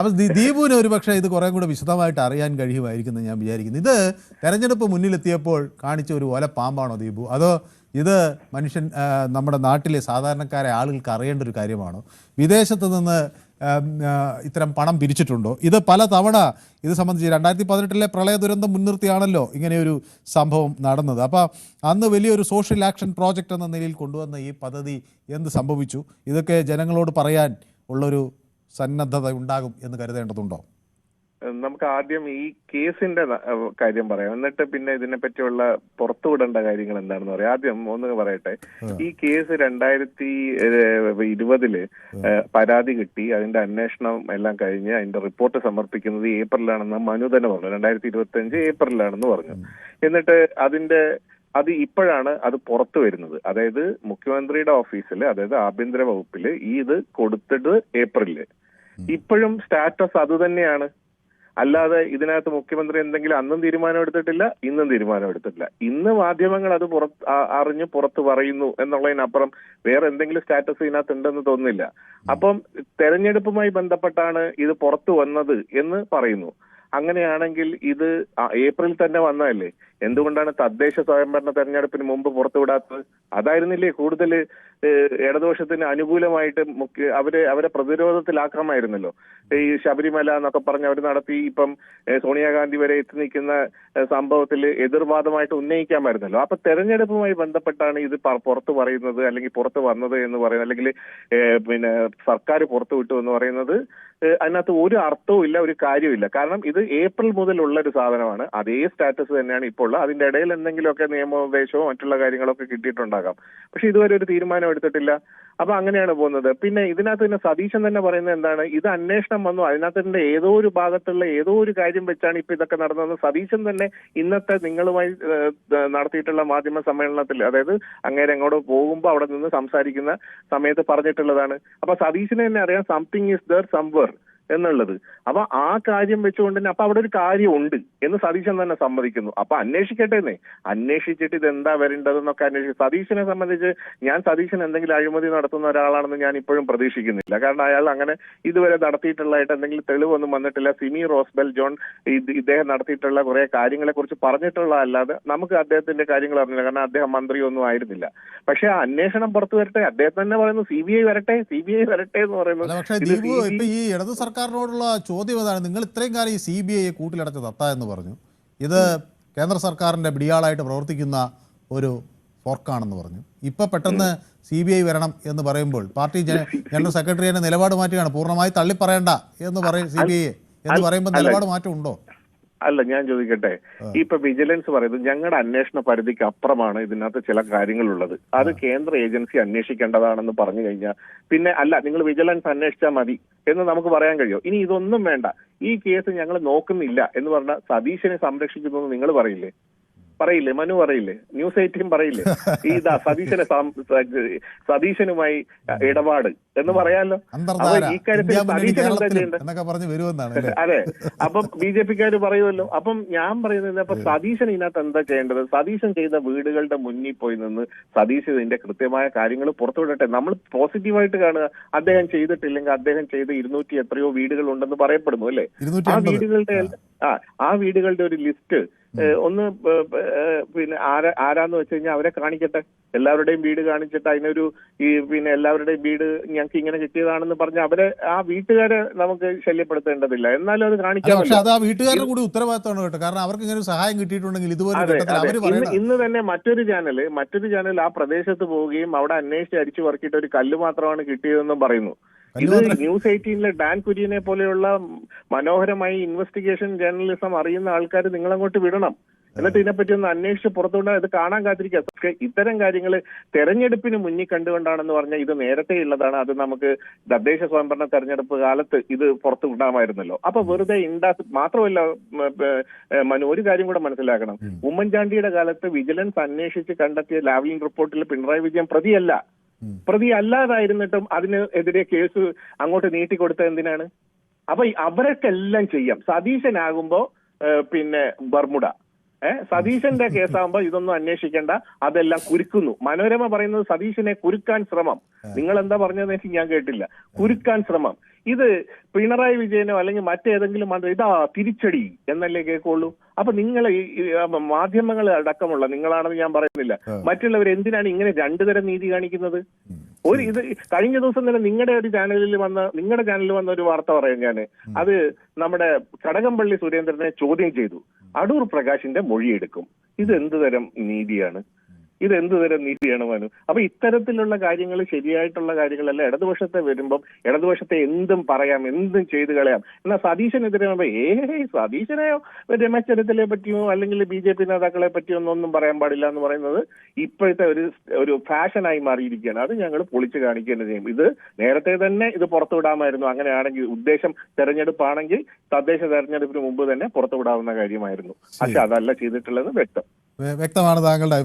അപ്പോൾ ദീ- ദീപുവിന് ഒരു പക്ഷേ ഇത് കുറേ കൂടെ വിശദമായിട്ട് അറിയാൻ കഴിയുമായിരിക്കും ഞാൻ വിചാരിക്കുന്നു. ഇത് തെരഞ്ഞെടുപ്പ് മുന്നിലെത്തിയപ്പോൾ കാണിച്ച ഒരു ഓല പാമ്പാണോ ദീപു? അതോ ഇത് മനുഷ്യൻ നമ്മുടെ നാട്ടിലെ സാധാരണക്കാരെ ആളുകൾക്ക് അറിയേണ്ട ഒരു കാര്യമാണോ? വിദേശത്ത് നിന്ന് ഇത്തരം പണം പിരിച്ചിട്ടുണ്ടോ? ഇത് പല തവണ ഇത് സംബന്ധിച്ച് രണ്ടായിരത്തി പതിനെട്ടിലെ പ്രളയ ദുരന്തം മുൻനിർത്തിയാണല്ലോ ഇങ്ങനെയൊരു സംഭവം നടന്നത്. അപ്പോൾ അന്ന് വലിയൊരു സോഷ്യൽ ആക്ഷൻ പ്രോജക്റ്റ് എന്ന നിലയിൽ കൊണ്ടുവന്ന ഈ പദ്ധതി എന്ത് സംഭവിച്ചു? ഇതൊക്കെ ജനങ്ങളോട് പറയാൻ ഉള്ളൊരു സന്നദ്ധത ഉണ്ടാകും എന്ന് കരുതേണ്ടതുണ്ടോ? നമുക്ക് ആദ്യം ഈ കേസിന്റെ കാര്യം പറയാം. എന്നിട്ട് പിന്നെ ഇതിനെ പറ്റിയുള്ള പുറത്തുവിടേണ്ട കാര്യങ്ങൾ എന്താണെന്ന് പറയാം. ആദ്യം ഒന്ന് പറയട്ടെ. ഈ കേസ് രണ്ടായിരത്തി ഇരുപതിൽ പരാതി കിട്ടി. അതിന്റെ അന്വേഷണം എല്ലാം കഴിഞ്ഞ് അതിന്റെ റിപ്പോർട്ട് സമർപ്പിക്കുന്നത് ഏപ്രിലാണെന്ന് മനു തന്നെ പറഞ്ഞു. രണ്ടായിരത്തി ഇരുപത്തി അഞ്ച് ഏപ്രിലാണെന്ന് പറഞ്ഞു. എന്നിട്ട് അതിന്റെ അത് ഇപ്പോഴാണ് അത് പുറത്തു വരുന്നത്. അതായത് മുഖ്യമന്ത്രിയുടെ ഓഫീസിൽ അതായത് ആഭ്യന്തര വകുപ്പിൽ ഈ ഇത് കൊടുത്തിട്ട് ഏപ്രിലിൽ ഇപ്പോഴും സ്റ്റാറ്റസ് അത് തന്നെയാണ്. അല്ലാതെ ഇതിനകത്ത് മുഖ്യമന്ത്രി എന്തെങ്കിലും അന്നും തീരുമാനം എടുത്തിട്ടില്ല ഇന്നും തീരുമാനം എടുത്തിട്ടില്ല. ഇന്ന് മാധ്യമങ്ങൾ അത് പുറത്ത് അറിഞ്ഞ് പുറത്ത് പറയുന്നു എന്നുള്ളതിനപ്പുറം വേറെ എന്തെങ്കിലും സ്റ്റാറ്റസ് ഇതിനകത്ത് ഉണ്ടെന്ന് തോന്നുന്നില്ല അപ്പം തെരഞ്ഞെടുപ്പുമായി ബന്ധപ്പെട്ടാണ് ഇത് പുറത്തു വന്നത് എന്ന് പറയുന്നു. അങ്ങനെയാണെങ്കിൽ ഇത് ഏപ്രിൽ തന്നെ വന്നതല്ലേ? എന്തുകൊണ്ടാണ് തദ്ദേശ സ്വയംഭരണ തെരഞ്ഞെടുപ്പിന് മുമ്പ് പുറത്തുവിടാത്തത്? അതായിരുന്നില്ലേ കൂടുതൽ ഇടതുപക്ഷത്തിന് അനുകൂലമായിട്ട് മുഖ്യ അവരെ അവരെ പ്രതിരോധത്തിലാക്കാമായിരുന്നല്ലോ ഈ ശബരിമല എന്നൊക്കെ പറഞ്ഞ് അവർ നടത്തി ഇപ്പം സോണിയാഗാന്ധി വരെ എത്തി നിൽക്കുന്ന സംഭവത്തിൽ എതിർവാദമായിട്ട് ഉന്നയിക്കാമായിരുന്നല്ലോ? അപ്പൊ തെരഞ്ഞെടുപ്പുമായി ബന്ധപ്പെട്ടാണ് ഇത് പുറത്തു പറയുന്നത് അല്ലെങ്കിൽ പുറത്തു വന്നത് എന്ന് പറയുന്നത് അല്ലെങ്കിൽ പിന്നെ സർക്കാർ പുറത്തുവിട്ടു എന്ന് പറയുന്നത് അതിനകത്ത് ഒരു അർത്ഥവും ഇല്ല ഒരു കാര്യമില്ല കാരണം ഇത് ഏപ്രിൽ മുതലുള്ള ഒരു സാധനമാണ്. അതേ സ്റ്റാറ്റസ് തന്നെയാണ് ഇപ്പോൾ ഉള്ളത് അതിന്റെ ഇടയിൽ എന്തെങ്കിലുമൊക്കെ നിയമോപദേശമോ മറ്റുള്ള കാര്യങ്ങളൊക്കെ കിട്ടിയിട്ടുണ്ടാകാം. പക്ഷെ ഇതുവരെ ഒരു തീരുമാനം എടുത്തിട്ടില്ല. അപ്പൊ അങ്ങനെയാണ് പോകുന്നത്. പിന്നെ ഇതിനകത്ത് തന്നെ സതീശൻ തന്നെ പറയുന്നത് എന്താണ്? ഇത് അന്വേഷണം വന്നു. അതിനകത്തിന്റെ ഏതോ ഒരു ഭാഗത്തുള്ള ഏതോ ഒരു കാര്യം വെച്ചാണ് ഇപ്പൊ ഇതൊക്കെ നടന്നതെന്ന് സതീശൻ തന്നെ ഇന്നത്തെ നിങ്ങളുമായി നടത്തിയിട്ടുള്ള മാധ്യമ സമ്മേളനത്തിൽ അതായത് അങ്ങേരെ അങ്ങോട്ട് പോകുമ്പോൾ അവിടെ നിന്ന് സംസാരിക്കുന്ന സമയത്ത് പറഞ്ഞിട്ടുള്ളതാണ്. അപ്പൊ സതീശിനെ തന്നെ അറിയാം സംതിങ് ഇസ് ദർ സംവർ. എന്നുള്ളത്. അപ്പൊ ആ കാര്യം വെച്ചുകൊണ്ട് തന്നെ അപ്പൊ അവിടെ ഒരു കാര്യമുണ്ട് എന്ന് സതീശൻ തന്നെ സമ്മതിക്കുന്നു. അപ്പൊ അന്വേഷിക്കട്ടെ എന്നേ. അന്വേഷിച്ചിട്ട് ഇത് എന്താ വരേണ്ടതെന്നൊക്കെ അന്വേഷിക്കും സതീശനെ സംബന്ധിച്ച് ഞാൻ സതീശൻ എന്തെങ്കിലും അഴിമതി നടത്തുന്ന ഒരാളാണെന്ന് ഞാൻ ഇപ്പോഴും പ്രതീക്ഷിക്കുന്നില്ല. കാരണം അയാൾ അങ്ങനെ ഇതുവരെ നടത്തിയിട്ടുള്ളതായിട്ട് എന്തെങ്കിലും തെളിവൊന്നും വന്നിട്ടില്ല. സിമി റോസ്ബെൽ ജോൺ ഇദ്ദേഹം നടത്തിയിട്ടുള്ള കുറെ കാര്യങ്ങളെ കുറിച്ച് പറഞ്ഞിട്ടുള്ള അല്ലാതെ നമുക്ക് അദ്ദേഹത്തിന്റെ കാര്യങ്ങൾ അറിഞ്ഞില്ല. കാരണം അദ്ദേഹം മന്ത്രിയൊന്നും ആയിരുന്നില്ല. പക്ഷെ ആ അന്വേഷണം പുറത്തു വരട്ടെ. അദ്ദേഹം തന്നെ പറയുന്നു സി ബി ഐ വരട്ടെ സി ബി ഐ വരട്ടെ എന്ന് പറയുന്നത് ഈ ഇടതു സർക്കാരിനോടുള്ള ചോദ്യം അതാണ് നിങ്ങൾ ഇത്രയും കാലം ഈ സി ബി ഐയെ കൂട്ടിലടച്ച തത്ത എന്ന് പറഞ്ഞു. ഇത് കേന്ദ്ര സർക്കാരിന്റെ പിടിയാളായിട്ട് പ്രവർത്തിക്കുന്ന ഒരു ഫോർക്കാണെന്ന് പറഞ്ഞു. ഇപ്പം പെട്ടെന്ന് സി ബി ഐ വരണം എന്ന് പറയുമ്പോൾ പാർട്ടി ജനറൽ സെക്രട്ടറി തന്നെ നിലപാട് മാറ്റുകയാണ്. പൂർണമായി തള്ളിപ്പറയണ്ട എന്ന് പറയും സി ബി ഐ എന്ന് പറയുമ്പോൾ നിലപാട് മാറ്റം ഉണ്ടോ? അല്ല ഞാൻ ചോദിക്കട്ടെ. ഇപ്പൊ വിജിലൻസ് പറയുന്നത് ഞങ്ങളുടെ അന്വേഷണ പരിധിക്ക് അപ്പുറമാണ് ഇതിനകത്ത് ചില കാര്യങ്ങളുള്ളത്. അത് കേന്ദ്ര ഏജൻസി അന്വേഷിക്കേണ്ടതാണെന്ന് പറഞ്ഞു കഴിഞ്ഞാൽ പിന്നെ അല്ല നിങ്ങൾ വിജിലൻസ് അന്വേഷിച്ചാൽ മതി എന്ന് നമുക്ക് പറയാൻ കഴിയും? ഇനി ഇതൊന്നും വേണ്ട. ഈ കേസ് ഞങ്ങൾ നോക്കുന്നില്ല എന്ന് പറഞ്ഞാൽ സതീശനെ സംരക്ഷിക്കുന്നു നിങ്ങൾ പറയില്ലേ? പറയില്ലേ? മനു പറയില്ലേ? ന്യൂസ് എയ്റ്റീൻ പറയില്ലേ? ഈ ഇതാ സതീശനെ സതീശനുമായി ഇടപാട് എന്ന് പറയാലോ? അപ്പൊ ഈ കാര്യത്തിൽ സതീശൻ എന്താ ചെയ്യേണ്ടത്? അതെ. അപ്പം ബി ജെ പിക്കാർ പറയുമല്ലോ. അപ്പം ഞാൻ പറയുന്നത് അപ്പൊ സതീശൻ ഇതിനകത്ത് എന്താ ചെയ്യേണ്ടത്? സതീശൻ ചെയ്ത വീടുകളുടെ മുന്നിൽ പോയി നിന്ന് സതീശ് ഇതിന്റെ കൃത്യമായ കാര്യങ്ങൾ പുറത്തുവിടട്ടെ. നമ്മൾ പോസിറ്റീവായിട്ട് കാണുക. അദ്ദേഹം ചെയ്തിട്ടില്ലെങ്കിൽ അദ്ദേഹം ചെയ്ത ഇരുന്നൂറ്റി എത്രയോ വീടുകൾ ഉണ്ടെന്ന് പറയപ്പെടുന്നു അല്ലേ? ആ വീടുകളുടെ ആ ആ വീടുകളുടെ ഒരു ലിസ്റ്റ് ഒന്ന് പിന്നെ ആരാ ആരാന്ന് വെച്ച് കഴിഞ്ഞാൽ അവരെ കാണിക്കട്ടെ. എല്ലാവരുടെയും വീട് കാണിച്ചിട്ട് അതിനൊരു ഈ പിന്നെ എല്ലാവരുടെയും വീട് ഞങ്ങൾക്ക് ഇങ്ങനെ കിട്ടിയതാണെന്ന് പറഞ്ഞ് അവരെ ആ വീട്ടുകാരെ നമുക്ക് ശല്യപ്പെടുത്തേണ്ടതില്ല. എന്നാലും അത് കാണിക്കാം പക്ഷെ അത് ആ വീട്ടുകാരുടെ കൂടി ഉത്തരവാദിത്തമാണ് കേട്ടോ. കാരണം അവർക്ക് ഇങ്ങനെ സഹായം കിട്ടിയിട്ടുണ്ടെങ്കിൽ ഇതുപോലെ ഇന്ന് തന്നെ മറ്റൊരു ചാനൽ മറ്റൊരു ചാനൽ ആ പ്രദേശത്ത് പോവുകയും അവിടെ അന്വേഷിച്ച് അടിച്ചു പറക്കിയിട്ട് ഒരു കല്ല് മാത്രമാണ് കിട്ടിയതെന്നും പറയുന്നു. ഇത് ന്യൂസ് എയ്റ്റീനിലെ ഡാൻ കുര്യനെ പോലെയുള്ള മനോഹരമായി ഇൻവെസ്റ്റിഗേഷൻ ജേർണലിസം അറിയുന്ന ആൾക്കാർ നിങ്ങളങ്ങോട്ട് വിടണം. എന്നിട്ട് ഇതിനെപ്പറ്റി ഒന്ന് അന്വേഷിച്ച് പുറത്തുകൊണ്ട് ഇത് കാണാൻ കാത്തിരിക്കുക ഇത്തരം കാര്യങ്ങൾ തെരഞ്ഞെടുപ്പിന് മുന്നിൽ കണ്ടുകൊണ്ടാണെന്ന് പറഞ്ഞാൽ ഇത് നേരത്തെ ഉള്ളതാണ്. അത് നമുക്ക് തദ്ദേശ സ്വയംഭരണ തെരഞ്ഞെടുപ്പ് കാലത്ത് ഇത് പുറത്തു വിടാമായിരുന്നല്ലോ. അപ്പൊ വെറുതെ ഉണ്ടാ മാത്രമല്ല മനു ഒരു കാര്യം കൂടെ മനസ്സിലാക്കണം. ഉമ്മൻചാണ്ടിയുടെ കാലത്ത് വിജിലൻസ് അന്വേഷിച്ച് കണ്ടെത്തിയ ലാവ്ലിൻ റിപ്പോർട്ടിൽ പിണറായി വിജയൻ പ്രതിയല്ല. പ്രതി അല്ലാതായിരുന്നിട്ടും അതിനെതിരെ കേസ് അങ്ങോട്ട് നീട്ടിക്കൊടുത്തത് എന്തിനാണ്? അപ്പൊ അവരൊക്കെ എല്ലാം ചെയ്യാം. സതീശനാകുമ്പോ പിന്നെ ബർമുഡ. ഏഹ് സതീശന്റെ കേസാകുമ്പോ ഇതൊന്നും അന്വേഷിക്കേണ്ട. അതെല്ലാം കുരുക്കുന്നു. മനോരമ പറയുന്നത് സതീശനെ കുരുക്കാൻ ശ്രമം. നിങ്ങൾ എന്താ പറഞ്ഞതെന്ന് വെച്ചാൽ ഞാൻ കേട്ടില്ല. കുരുക്കാൻ ശ്രമം. ഇത് പിണറായി വിജയനോ അല്ലെങ്കിൽ മറ്റേതെങ്കിലും മന്ത്രി ഇതാ തിരിച്ചടി എന്നല്ലേ കേൾക്കുള്ളൂ? അപ്പൊ നിങ്ങൾ മാധ്യമങ്ങൾ അടക്കമുള്ള നിങ്ങളാണെന്ന് ഞാൻ പറയുന്നില്ല. മറ്റുള്ളവർ എന്തിനാണ് ഇങ്ങനെ രണ്ടു തരം നീതി കാണിക്കുന്നത്? ഒരു ഇത് കഴിഞ്ഞ ദിവസം തന്നെ നിങ്ങളുടെ ഒരു ചാനലിൽ വന്ന നിങ്ങളുടെ ചാനലിൽ വന്ന ഒരു വാർത്ത പറയാം ഞാൻ അത് നമ്മുടെ കടകംപള്ളി സുരേന്ദ്രനെ ചോദ്യം ചെയ്തു. അടൂർ പ്രകാശിന്റെ മൊഴിയെടുക്കും. ഇത് എന്ത് തരം നീതിയാണ്? ഇത് എന്ത് തരം നീതിയാണ് മനു? അപ്പൊ ഇത്തരത്തിലുള്ള കാര്യങ്ങൾ ശരിയായിട്ടുള്ള കാര്യങ്ങളല്ല. ഇടതുപക്ഷത്തെ വരുമ്പം ഇടതുപക്ഷത്തെ എന്തും പറയാം എന്തും ചെയ്തു കളയാം. എന്നാൽ സതീശനെതിരെ ഏ സതീശനെയോ? രമേശ് ചെന്നിത്തലയെ പറ്റിയോ? അല്ലെങ്കിൽ ബി ജെ പി നേതാക്കളെ പറ്റിയോ? ഒന്നും പറയാൻ പാടില്ല എന്ന് പറയുന്നത് ഇപ്പോഴത്തെ ഒരു ഒരു ഫാഷനായി മാറിയിരിക്കുകയാണ്. അത് ഞങ്ങൾ പൊളിച്ചു കാണിക്കുക ചെയ്യും. ഇത് നേരത്തെ തന്നെ ഇത് പുറത്തുവിടാമായിരുന്നു. അങ്ങനെയാണെങ്കിൽ ഉദ്ദേശം തെരഞ്ഞെടുപ്പാണെങ്കിൽ തദ്ദേശ തെരഞ്ഞെടുപ്പിന് മുമ്പ് തന്നെ പുറത്തുവിടാവുന്ന കാര്യമായിരുന്നു. പക്ഷെ അതല്ല ചെയ്തിട്ടുള്ളത് വ്യക്തം. വ്യ- വ്യക്തമാണ് താങ്കളുടെ